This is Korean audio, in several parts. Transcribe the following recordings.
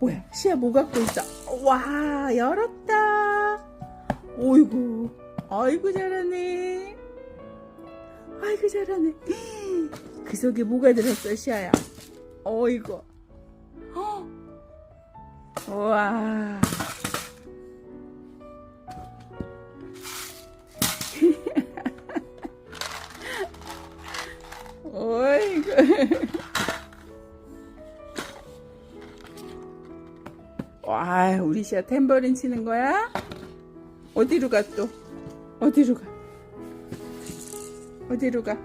뭐야? 시야 뭐 갖고 있어? 와, 열었다. 오이구, 아이고 잘하네. 아이고 잘하네. 그 속에 뭐가 들었어, 시야야? 어이구. 헉. 와. 어이구. 와, 우리 시아 탬버린 치는 거야? 어디로 가 또? 어디로 가? 어디로 가?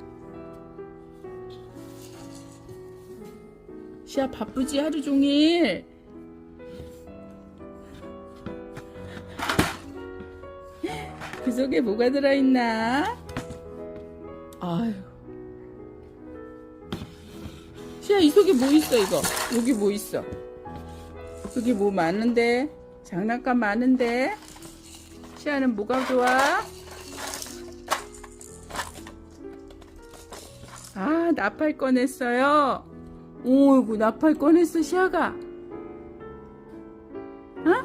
시아 바쁘지 하루 종일. 그 속에 뭐가 들어있나? 아유. 시아 이 속에 뭐 있어 이거? 여기 뭐 있어? 여기 뭐 많은데? 장난감 많은데? 시아는 뭐가 좋아? 아, 나팔 꺼냈어요. 오이구, 나팔 꺼냈어, 시아가. 어?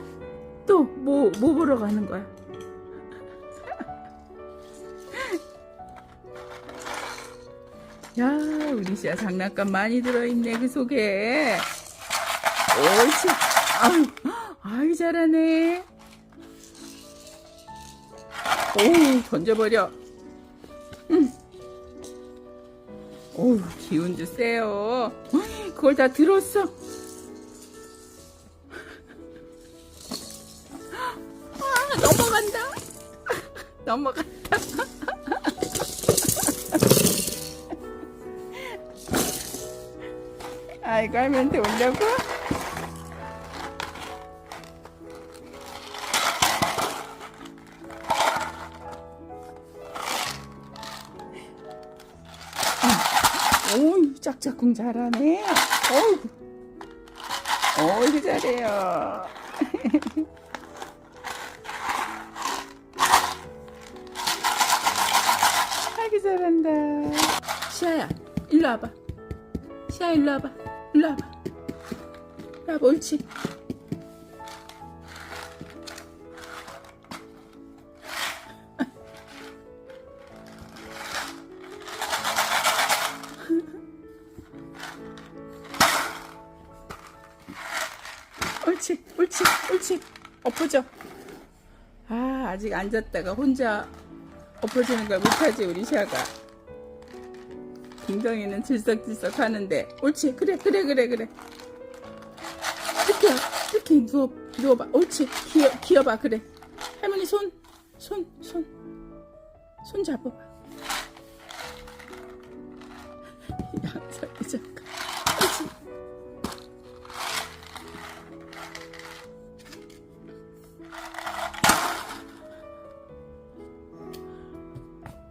또, 뭐, 뭐 보러 가는 거야? 야, 우리 시아 장난감 많이 들어있네, 그 속에. 옳지. 아유, 아유, 잘하네. 오, 던져버려. 응. 어우, 기운도 세요. 어이, 그걸 다 들었어. 아, 넘어간다. 넘어간다. 아이고, 할머니한테 오려고? 오우, 짝짝꿍 잘하네. 어우, 어우, 잘해요. 아기 잘한다. 시아야, 일로 와봐. 시아, 일로 와봐. 일로 와봐. 일로 와봐, 옳지. 옳지, 옳지, 옳지. 엎어져. 아, 아직 앉았다가 혼자 엎어지는 걸 못하지, 우리 샤가. 딩덩이는 들썩들썩 하는데. 옳지, 그래, 그래, 그래, 그래. 이렇게, 이렇게 누워, 누워봐. 옳지, 기어, 기어봐, 그래. 할머니 손, 손, 손. 손 잡아봐. 양살이 잠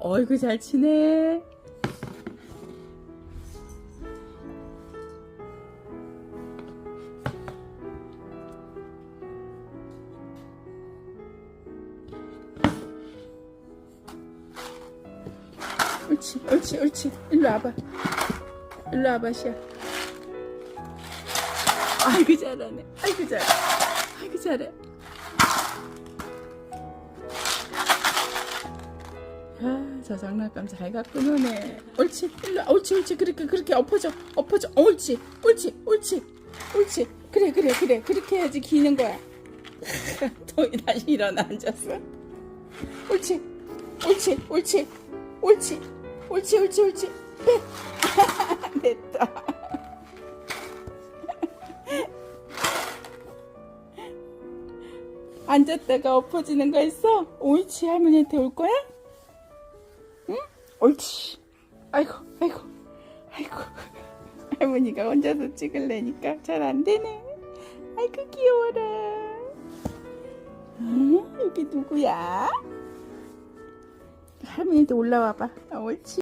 어이구 잘 치네. 옳지, 옳지, 옳지. 일로 와봐. 일로 와봐, 시야. 아이고 잘하네. 아이고 잘해. 아이고 잘해. 아, 저 장난감 잘 갖고 노네. 옳지, 일로, 와. 옳지, 옳지, 그렇게, 그렇게 엎어져, 엎어져. 옳지, 옳지, 옳지, 옳지. 그래, 그래, 그래. 그렇게 해야지 기는 거야. 또 다시 일어나 앉았어. 옳지, 옳지, 옳지, 옳지, 옳지, 옳지, 옳지. 네. 됐다. 앉았다가 엎어지는 거 있어? 옳지, 할머니한테 올 거야? 응? 옳지. 아이고, 아이고, 아이고. 할머니가 혼자서 찍을래니까 잘 안 되네. 아이고, 귀여워라. 응? 여기 누구야? 할머니한테 올라와봐. 어, 옳지.